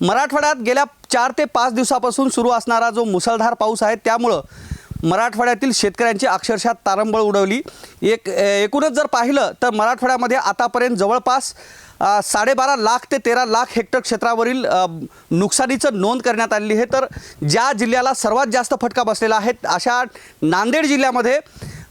मराठवाड्यात गेल्या चार ते पाच दिवसापासून सुरू असणारा जो मुसळधार पाऊस आहे त्यामुळं मराठवाड्यातील शेतकऱ्यांची अक्षरशः तारंबळ उडवली. एक एकूणच जर पाहिलं तर मराठवाड्यामध्ये आतापर्यंत जवळपास साडेबारा लाख ते तेरा लाख हेक्टर क्षेत्रावरील नुकसानीचं नोंद करण्यात आलेली आहे. तर ज्या जिल्ह्याला सर्वात जास्त फटका बसलेला आहे अशा नांदेड जिल्ह्यामध्ये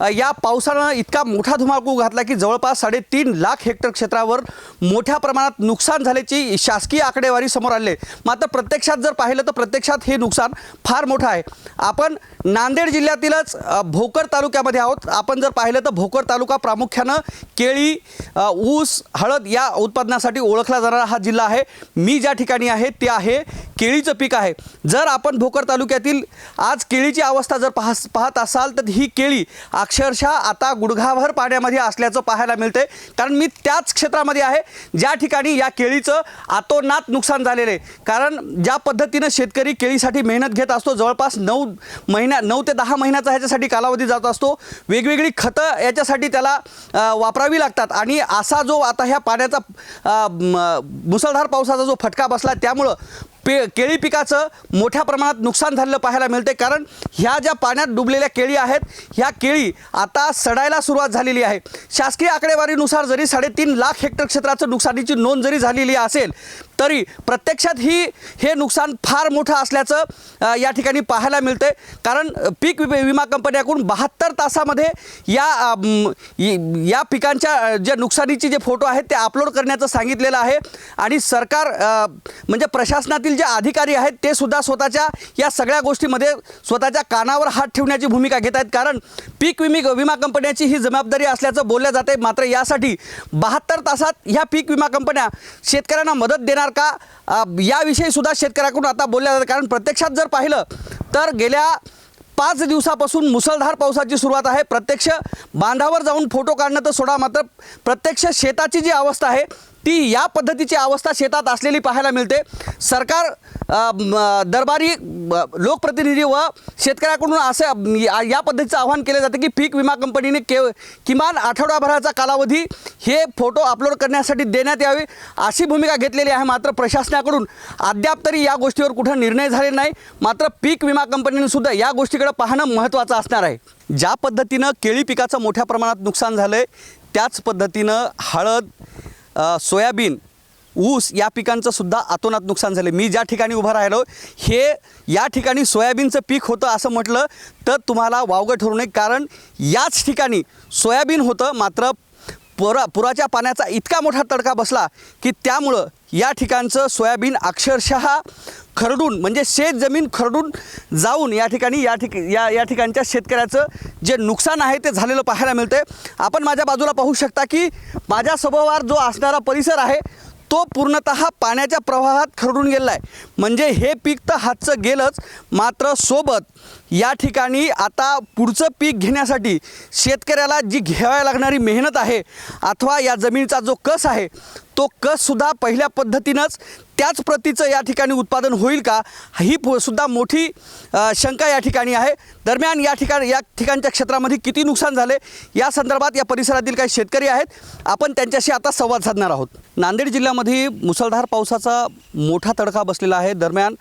या पावसानं इतका मोठा धुमाकूळ घातला की जवळपास साडेतीन लाख हेक्टर क्षेत्रावर मोठ्या प्रमाणात नुकसान झाल्याची शासकीय आकडेवारी समोर आले मात्र प्रत्यक्षात जर पाहिलं तर प्रत्यक्षात हे नुकसान फार मोठं आहे. आपण नांदेड जिल्ह्यातीलच भोकर तालुक्यामध्ये आहोत. आपण जर पाहिलं तर भोकर तालुका प्रामुख्यानं केळी ऊस हळद या उत्पादनासाठी ओळखला जाणारा हा जिल्हा आहे. मी ज्या ठिकाणी आहे ते आहे केळीचं पीक आहे. जर आपण भोकर तालुक्यातील आज केळीची अवस्था जर पाह पाहत असाल तर ही केळी अक्षरशः आता गुडघाभर पाण्यामध्ये असल्याचं पाहायला मिळते कारण मी त्याच क्षेत्रामध्ये आहे ज्या ठिकाणी या केळीचं आतोनात नुकसान झालेलं आहे. कारण ज्या पद्धतीनं शेतकरी केळीसाठी मेहनत घेत असतो जवळपास नऊ महिन्या नऊ ते दहा महिन्याचा ह्याच्यासाठी कालावधी जात असतो. वेगवेगळी खतं याच्यासाठी त्याला वापरावी लागतात. आणि असा जो आता ह्या पाण्याचा म- मुसळधार पावसाचा जो फटका बसला त्यामुळं पे केळी पिकाचं मोठ्या प्रमाणात नुकसान झालेलं पाहायला मिळते कारण ह्या ज्या पाण्यात डुबलेल्या केळी आहेत ह्या केळी आता सडायला सुरुवात झालेली आहे. शासकीय आकडेवारीनुसार जरी साडेतीन लाख हेक्टर क्षेत्राचं नुकसानीची नोंद जरी झालेली असेल तरी प्रत्यक्षात ही हे नुकसान फार मोठं असल्याचं या ठिकाणी पाहायला मिळते कारण पीक विमा कंपन्याकडून बहात्तर तासामध्ये या या पिकांच्या ज्या जे नुकसानीचे जे फोटो आहेत ते अपलोड करण्याचं सांगितलेलं आहे. आणि सरकार म्हणजे प्रशासनातील जे अधिकारी आहेत ते सुद्धा स्वतःच्या या सगळ्या गोष्टीमध्ये स्वतःच्या कानावर हात ठेवण्याची भूमिका घेत आहेत. कारण पीक विमी विमा कंपन्याची ही जबाबदारी असल्याचं बोललं जाते मात्र यासाठी बहात्तर तासात ह्या पीक विमा कंपन्या शेतकऱ्यांना मदत देणार का? याविषयी सुद्धा शेतकऱ्याकडून आता बोलल्या जातं कारण प्रत्यक्षात जर पाहिलं तर गेल्या पाच दिवसापासून मुसळधार पावसाची सुरुवात आहे. प्रत्यक्ष बांधावर जाऊन फोटो काढणं तर सोडा. मात्र प्रत्यक्ष शेताची जी अवस्था आहे ती या पद्धतीची अवस्था शेतात असलेली पाहायला मिळते. सरकार दरबारी लोकप्रतिनिधी व शेतकऱ्याकडून असं या या पद्धतीचं आवाहन केलं जातं की पीक विमा कंपनीने के किमान आठवडाभराचा कालावधी हे फोटो अपलोड करण्यासाठी देण्यात यावे अशी भूमिका घेतलेली आहे मात्र प्रशासनाकडून अद्याप तरी या गोष्टीवर कुठं निर्णय झाले नाही. मात्र पीक विमा कंपनीने सुद्धा या गोष्टीकडे पाहणं महत्त्वाचं असणार आहे. ज्या पद्धतीनं केळी पिकाचं मोठ्या प्रमाणात नुकसान झालं आहे त्याच पद्धतीनं हळद सोयाबीन ऊस या पिकांचं सुद्धा अतोनात नुकसान झालं. मी ज्या ठिकाणी उभं राहिलो हे या ठिकाणी सोयाबीनचं पीक होतं असं म्हटलं तर तुम्हाला वावगं ठरू नये. कारण याच ठिकाणी सोयाबीन होतं मात्र पुरा पुराच्या पाण्याचा इतका मोठा तडका बसला की त्यामुळं या ठिकाणचं सोयाबीन अक्षरशः खरडून म्हणजे शेत जमीन खरडून जाऊन या ठिकाणी या ठिक या या ठिकाणच्या शेतकऱ्याचं जे नुकसान आहे ते झालेलं पाहायला मिळते आपण माझ्या बाजूला पाहू शकता की माझ्या सभोवार जो असणारा परिसर आहे तो पूर्णतः पाण्याच्या प्रवाहात खरडून गेलेला आहे. म्हणजे हे पीक तर हातचं गेलंच मात्र सोबत या ठिकाणी आता पुढचं पीक घेण्यासाठी शेतकऱ्याला जी घ्यावी लागणारी मेहनत आहे अथवा या जमिनीचा जो कस आहे तो कससुद्धा पहिल्या पद्धतीनंच त्याच प्रतीचं या ठिकाणी उत्पादन होईल का ही सुद्धा मोठी शंका या ठिकाणी आहे. दरम्यान या ठिकाणी या ठिकाणच्या क्षेत्रामध्ये किती नुकसान झाले या संदर्भात या परिसरातील काही शेतकरी आहेत. आपण त्यांच्याशी आता संवाद साधणार आहोत. नांदेड जिल्ह्यामध्ये मुसळधार पावसाचा मोठा तडका बसलेला आहे. दरम्यान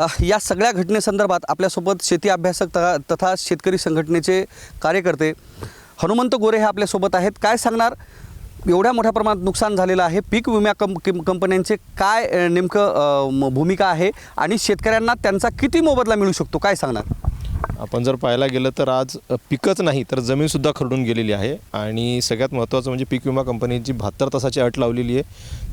या सगळ्या घटनेसंदर्भात आपल्यासोबत शेती अभ्यासक तथा तथा शेतकरी संघटनेचे कार्यकर्ते हनुमंत गोरे हे आपल्यासोबत आहेत. काय सांगणार? एवढ्या मोठ्या प्रमाणात नुकसान झालेलं आहे. पीक विमा कंप कंपन्यांचे काय नेमकं म- भूमिका आहे? आणि शेतकऱ्यांना त्यांचा किती मोबदला मिळू शकतो? काय सांगणार? आपण जर पाहायला गेलं तर आज पिकच नाही तर जमीनसुद्धा खरडून गेलेली आहे. आणि सगळ्यात महत्त्वाचं म्हणजे पीक विमा कंपनीची बहात्तर तासाची अट लावलेली आहे.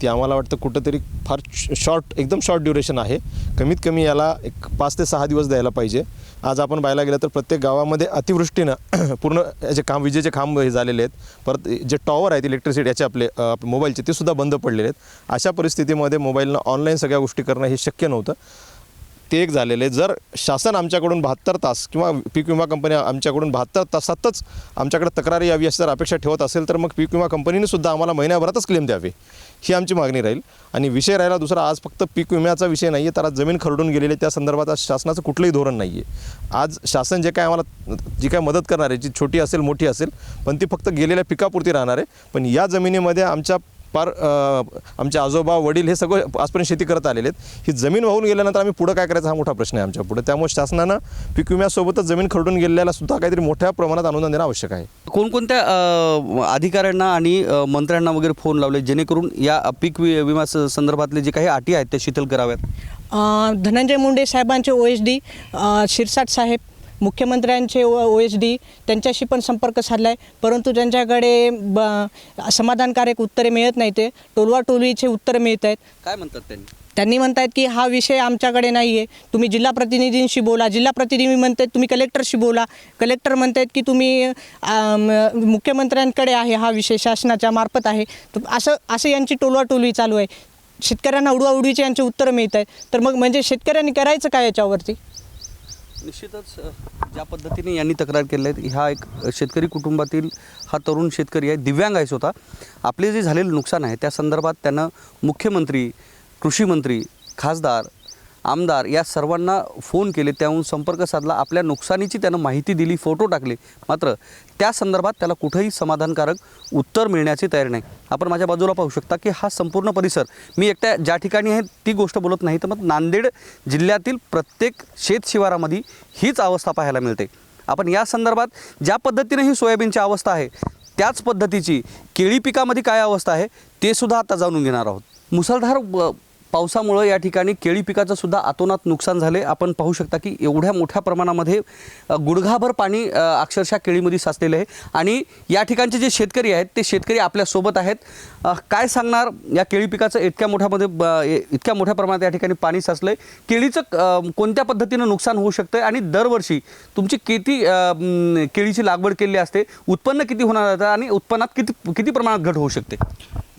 ती आम्हाला वाटतं कुठंतरी फार शॉर्ट एकदम शॉर्ट ड्युरेशन आहे. कमीत कमी याला एक पाच ते सहा दिवस द्यायला पाहिजे. आज आपण पाहायला गेलं तर प्रत्येक गावामध्ये अतिवृष्टीनं पूर्ण याचे खांब विजेचे खांब हे झालेले आहेत. परत जे टॉवर आहेत इलेक्ट्रिसिटी याचे आपले मोबाईलचे ते सुद्धा बंद पडलेले आहेत. अशा परिस्थितीमध्ये मोबाईलनं ऑनलाईन सगळ्या गोष्टी करणं हे शक्य नव्हतं. ते एक झालेलं. आहे जर शासन आमच्याकडून बहात्तर तास किंवा पीक विमा कंपनी आमच्याकडून बहात्तर तासातच आमच्याकडे तक्रारी यावी अशी जर अपेक्षा ठेवत असेल तर मग पीक विमा कंपनीनेसुद्धा आम्हाला महिन्याभरातच क्लेम द्यावे. ही आमची मागणी राहील. आणि विषय राहिला दुसरा आज फक्त पीक विम्याचा विषय नाही आहे तर आज जमीन खरडून गेलेली आहे. त्या संदर्भात आज शासनाचं कुठलंही धोरण नाही आहे आज शासन जे काय आम्हाला जी काय मदत करणार आहे जी छोटी असेल मोठी असेल पण ती फक्त गेलेल्या पिकापुरती राहणार आहे. पण या जमिनीमध्ये आमच्या पार अ, आमचे आजोबा वडील हे सगळं आजपर्यंत शेती करत आलेले आहेत. ही जमीन वाहून गेल्यानंतर आम्ही पुढं काय करायचं हा मोठा प्रश्न आहे आमच्या पुढे. त्यामुळे शासनानं पीक विम्यासोबतच जमीन खरडून गेलेल्याला सुद्धा काहीतरी मोठ्या प्रमाणात अनुदान देणं आवश्यक आहे. कोणकोणत्या अधिकाऱ्यांना आणि मंत्र्यांना वगैरे फोन लावले जेणेकरून या पीक वि विमा स- संदर्भातले जे काही अटी आहेत त्या शिथिल कराव्यात? धनंजय मुंडे साहेबांचे ओ एच डी शिरसाट साहेब मुख्यमंत्र्यांचे ओ एच डी त्यांच्याशी पण संपर्क साधला आहे परंतु त्यांच्याकडे ब समाधानकारक उत्तरे मिळत नाही ते टोलवा टोलवीचे उत्तरं मिळत आहेत. काय म्हणतात त्यांनी? त्यांनी म्हणतायत की हा विषय आमच्याकडे नाही आहे तुम्ही जिल्हा प्रतिनिधींशी बोला जिल्हा प्रतिनिधी म्हणतात तुम्ही कलेक्टरशी बोला. कलेक्टर म्हणतात की तुम्ही मुख्यमंत्र्यांकडे आहे हा विषय शासनाच्या मार्फत आहे. तर असं असं यांची टोलवाटोलवी चालू आहे. शेतकऱ्यांना उडवाउडवीचे यांचे उत्तरं मिळत आहेत तर मग म्हणजे शेतकऱ्यांनी करायचं काय याच्यावरती? निश्चितच ज्या पद्धतीने यांनी तक्रार केल्या आहेत ह्या एक शेतकरी कुटुंबातील हा तरुण शेतकरी आहे दिव्यांग आहे स्वतः. आपले जे झालेलं नुकसान आहे त्या संदर्भात त्यानं मुख्यमंत्री कृषी मंत्री खासदार आमदार या सर्वांना फोन केले त्याहून संपर्क साधला. आपल्या नुकसानीची त्यानं माहिती दिली फोटो टाकले. मात्र त्या संदर्भात त्याला कुठंही समाधानकारक उत्तर मिळण्याची तयारी नाही. आपण माझ्या बाजूला पाहू शकता की हा संपूर्ण परिसर मी एकट्या ज्या ठिकाणी आहे ती गोष्ट बोलत नाही. तर मग नांदेड जिल्ह्यातील प्रत्येक शेत शिवारामध्ये हीच अवस्था पाहायला मिळते. आपण या संदर्भात ज्या पद्धतीने ही सोयाबीनची अवस्था आहे त्याच पद्धतीची केळी पिकामध्ये काय अवस्था आहे ते सुद्धा आता जाणून घेणार आहोत. मुसळधार पावसामुळं या ठिकाणी केळी पिकाचं सुद्धा आतोनात नुकसान झाले. आपण पाहू शकता की एवढ्या मोठ्या प्रमाणामध्ये गुडघाभर पाणी अक्षरशः केळीमध्ये साचलेलं आहे. आणि या ठिकाणचे जे शेतकरी आहेत ते शेतकरी आपल्यासोबत आहेत. काय सांगणार या केळी पिकाचं इतक्या मोठ्यामध्ये ब- ए- इतक्या मोठ्या प्रमाणात या ठिकाणी पाणी साचलं आहे केळीचं कोणत्या पद्धतीनं नुकसान होऊ शकतं आणि दरवर्षी तुमची किती केळीची लागवड केलेली असते? उत्पन्न किती होणार आणि उत्पन्नात किती किती प्रमाणात घट होऊ शकते?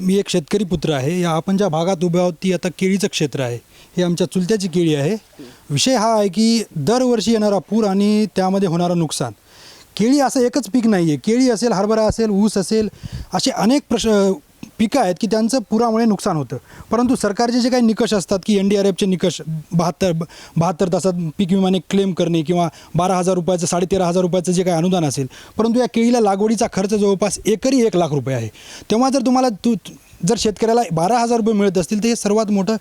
मी एक शेतकरी पुत्र आहे. या आपण ज्या भागात उभे आहोत ती आता केळीचं क्षेत्र आहे. हे आमच्या चुलत्याची केळी आहे. विषय हा आहे की दरवर्षी येणारा पूर आणि त्यामध्ये होणारं नुकसान. केळी असं एकच पीक नाही आहे केळी असेल हरभरा असेल ऊस असेल असे अनेक प्रश पिकं आहेत की त्यांचं पुरामुळे नुकसान होतं. परंतु सरकारचे जे काही निकष असतात की एन डी आर एफचे निकष बहात्तर बहात्तर तासात पीक विमाने क्लेम करणे किंवा बारा हजार रुपयाचं साडेतेरा हजार रुपयाचं जे काही अनुदान असेल परंतु या केळीला लागवडीचा खर्च जवळपास एकरी एक लाख रुपये आहे. तेव्हा जर तुम्हाला तू जर शेतकऱ्याला बारा हजार रुपये मिळत असतील तर हे सर्वात मोठं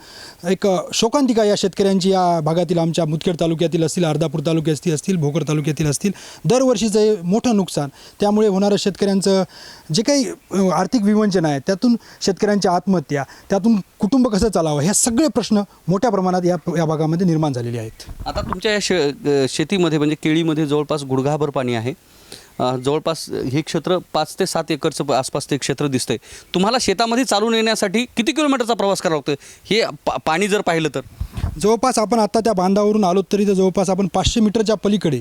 एक शोकांतिका या शेतकऱ्यांची या भागातील आमच्या मुदखेड तालुक्यातील असतील अर्धापूर तालुक्यातील असतील भोकर तालुक्यातील असतील दरवर्षीचं हे मोठं नुकसान. त्यामुळे होणारं शेतकऱ्यांचं जे काही आर्थिक विवंचन आहे त्यातून शेतकऱ्यांच्या आत्महत्या त्यातून कुटुंब कसं चालावं हे सगळे प्रश्न मोठ्या प्रमाणात या या भागामध्ये निर्माण झालेले आहेत. आता तुमच्या या शे शेतीमध्ये म्हणजे केळीमध्ये जवळपास गुडघाभर पाणी आहे. जवळपास हे क्षेत्र पाच ते सात एकरचं आसपास ते क्षेत्र दिसतंय. तुम्हाला शेतामध्ये चालून येण्यासाठी किती किलोमीटरचा प्रवास करावा लागतो हे पा पाणी जर पाहिलं तर. जवळपास आपण आत्ता त्या बांधावरून आलो तरी तर जवळपास आपण पाचशे मीटरच्या पलीकडे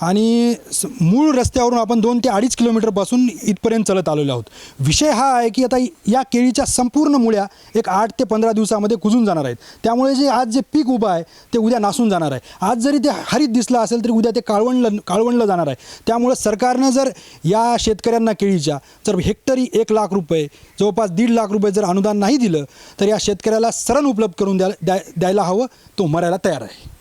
आणि स- मूळ रस्त्यावरून आपण दोन ते अडीच किलोमीटरपासून इथपर्यंत चालत आलेलो आहोत. विषय हा आहे की आता या केळीच्या संपूर्ण मुळ्या एक आठ ते पंधरा दिवसामध्ये कुजून जाणार आहेत. त्यामुळे जे आज जे पीक उभं आहे ते उद्या नासून जाणार आहे. आज जरी ते हरित दिसलं असेल तरी उद्या ते काळवणलं काळवणलं जाणार आहे. त्यामुळं सरकारनं जर या शेतकऱ्यांना केळीच्या जर हेक्टरी एक लाख रुपये जवळपास दीड लाख रुपये जर अनुदान नाही दिलं तर या शेतकऱ्याला सरण उपलब्ध करून द्या द्या द्यायला हवं तो मरायला तयार आहे.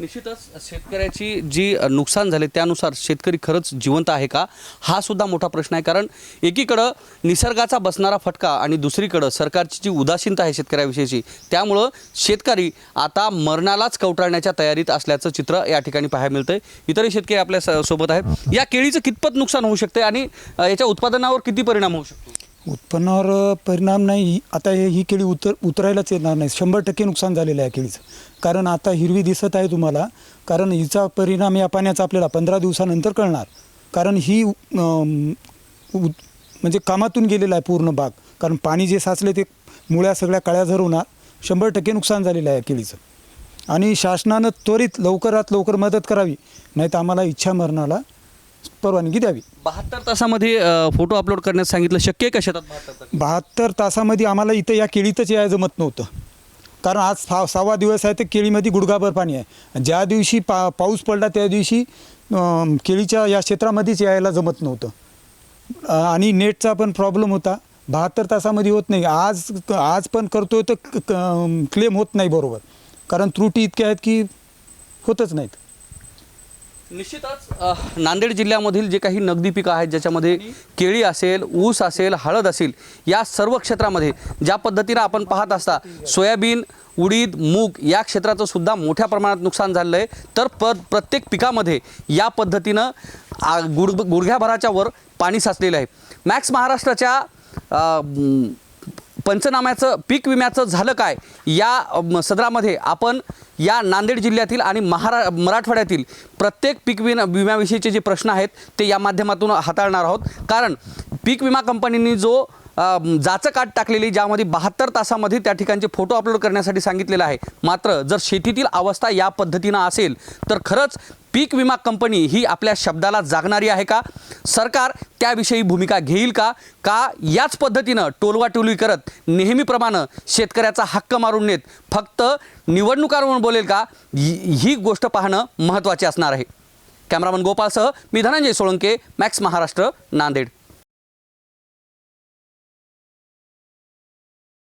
निश्चितच शेतकऱ्याची जी नुकसान झाले त्यानुसार शेतकरी खरंच जिवंत आहे का? हा सुद्धा मोठा प्रश्न आहे. कारण एकीकडं निसर्गाचा बसणारा फटका आणि दुसरीकडं सरकारची जी उदासीनता आहे शेतकऱ्याविषयीची त्यामुळं शेतकरी आता मरणालाच कवटाळण्याच्या तयारीत असल्याचं चित्र या ठिकाणी पाहायला मिळतंय. इतरही शेतकरी आपल्या स- सोबत आहेत. या केळीचं कितपत नुकसान होऊ शकते आणि याच्या उत्पादनावर किती परिणाम होऊ शकतो? उत्पन्नावर परिणाम नाही. आता हे ही केळी उतर उतरायलाच येणार नाही. शंभर टक्के नुकसान झालेलं आहे केळीचं. कारण आता हिरवी दिसत आहे तुम्हाला. कारण हिचा परिणाम या पाण्याचा आपल्याला पंधरा दिवसानंतर कळणार. कारण ही उत- म्हणजे कामातून गेलेला आहे पूर्ण बाग. कारण पाणी जे साचले ते मुळ्या सगळ्या काळ्या झरवणार शंभर टक्के नुकसान झालेलं आहे केळीचं. आणि शासनानं त्वरित लवकरात लवकर मदत करावी. नाही तर आम्हाला इच्छा मरणाला परवानगी द्यावी. बहात्तर तासामध्ये अ, फोटो अपलोड करण्यास सांगितलं. शक्य आहे का शेतात बहात्तर तास? बहात्तर तासामध्ये आम्हाला इथं या केळीतच यायला जमत नव्हतं. कारण आज फा सहावा दिवस आहे तर केळीमध्ये गुडघाभर पाणी आहे. ज्या दिवशी पा पाऊस पडला त्या दिवशी अं, केळीच्या या क्षेत्रामध्येच यायला जमत नव्हतं. अं, आणि नेटचा पण प्रॉब्लेम होता. बहात्तर तासामध्ये होत नाही. आज आज पण करतोय तर क्लेम होत नाही बरोबर. कारण त्रुटी इतक्या आहेत की होतच नाहीत. निश्चितच नांदेड जिल्ह्यामधील जे काही नगदी पिकं आहेत ज्याच्यामध्ये केळी असेल ऊस असेल हळद असेल या सर्व क्षेत्रामध्ये ज्या पद्धतीनं आपण पाहत असता सोयाबीन उडीद मूग या क्षेत्राचं सुद्धा मोठ्या प्रमाणात नुकसान झालेलं आहे. तर प प्रत्येक पिकामध्ये या पद्धतीनं आ, गुड गुडघ्याभराच्या वर पाणी साचलेलं आहे. मॅक्स महाराष्ट्राच्या पंचनाम्याचं पीक विम्याचं झालं काय? या सदरामध्ये आपण या नांदेड जिल्ह्यातील आणि महारा मराठवाड्यातील प्रत्येक पीक विमा विम्याविषयीचे जे प्रश्न आहेत ते या माध्यमातून हाताळणार आहोत. कारण पीक विमा कंपनींनी जो जाचं काट टाकलेली ज्यामध्ये बहात्तर तासामध्ये त्या ठिकाणचे फोटो अपलोड करण्यासाठी सांगितलेलं आहे. मात्र जर शेतीतील अवस्था या पद्धतीनं असेल तर खरंच पीक विमा कंपनी ही आपल्या शब्दाला जागणारी आहे का? सरकार त्याविषयी भूमिका घेईल का? का याच पद्धतीनं टोलवाटोली करत नेहमीप्रमाणे शेतकऱ्याचा हक्क मारून नेत फक्त निवडणुकावरून बोलेल का? ही ही गोष्ट पाहणं महत्त्वाचे असणार आहे. कॅमेरामन गोपालसह मी धनंजय सोळंके मॅक्स महाराष्ट्र नांदेड.